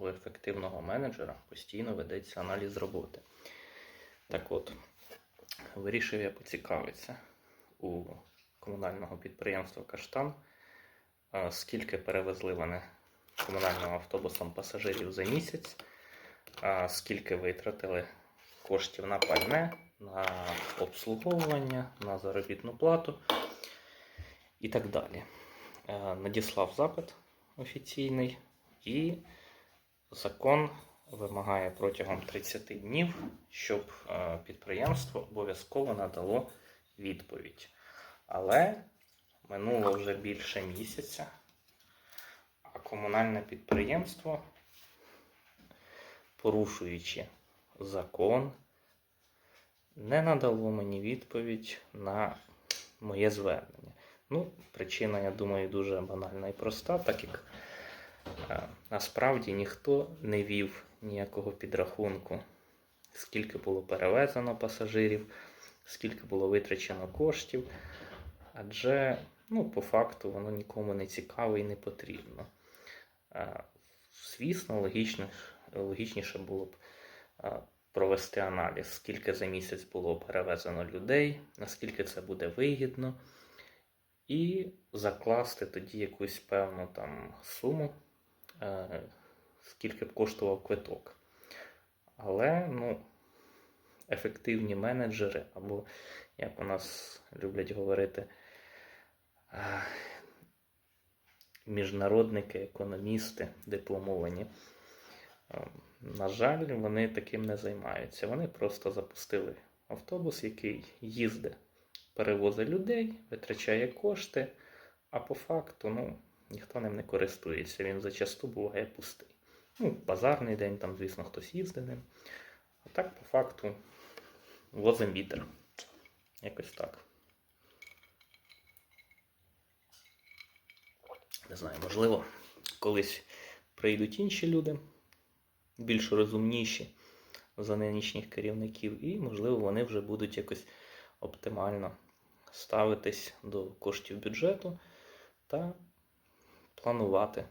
у ефективного менеджера постійно ведеться аналіз роботи. Так от, вирішив я поцікавитися у комунального підприємства Каштан, скільки перевезли вони комунальним автобусом пасажирів за місяць, скільки витратили коштів на пальне, на обслуговування, на заробітну плату і так далі. Е, Надіслав запит офіційний і закон вимагає протягом 30 днів, щоб е, підприємство обов'язково надало відповідь. Але минуло вже більше місяця, а комунальне підприємство, порушуючи закон, не надало мені відповідь на моє звернення. Ну, причина, я думаю, дуже банальна і проста, так як насправді ніхто не вів ніякого підрахунку, скільки було перевезено пасажирів, скільки було витрачено коштів. Адже, ну, по факту, воно нікому не цікаво і не потрібно. Е, Звісно, логічно, логічніше було б е, провести аналіз, скільки за місяць було перевезено людей, наскільки це буде вигідно, і закласти тоді якусь певну там суму, е, скільки б коштував квиток. Але ну, ефективні менеджери, або, як у нас люблять говорити, е, міжнародники, економісти, дипломовані. Е, На жаль, вони таким не займаються. Вони просто запустили автобус, який їздить, перевозить людей, витрачає кошти, а по факту ну, ніхто ним не користується. Він зачасту буває пустий. Ну, базарний день, там, звісно, хтось їздить ним. А так, по факту, возим вітер. Якось так. Не знаю, можливо, колись прийдуть інші люди, більш розумніші за нинішніх керівників, і, можливо, вони вже будуть якось оптимально ставитись до коштів бюджету та планувати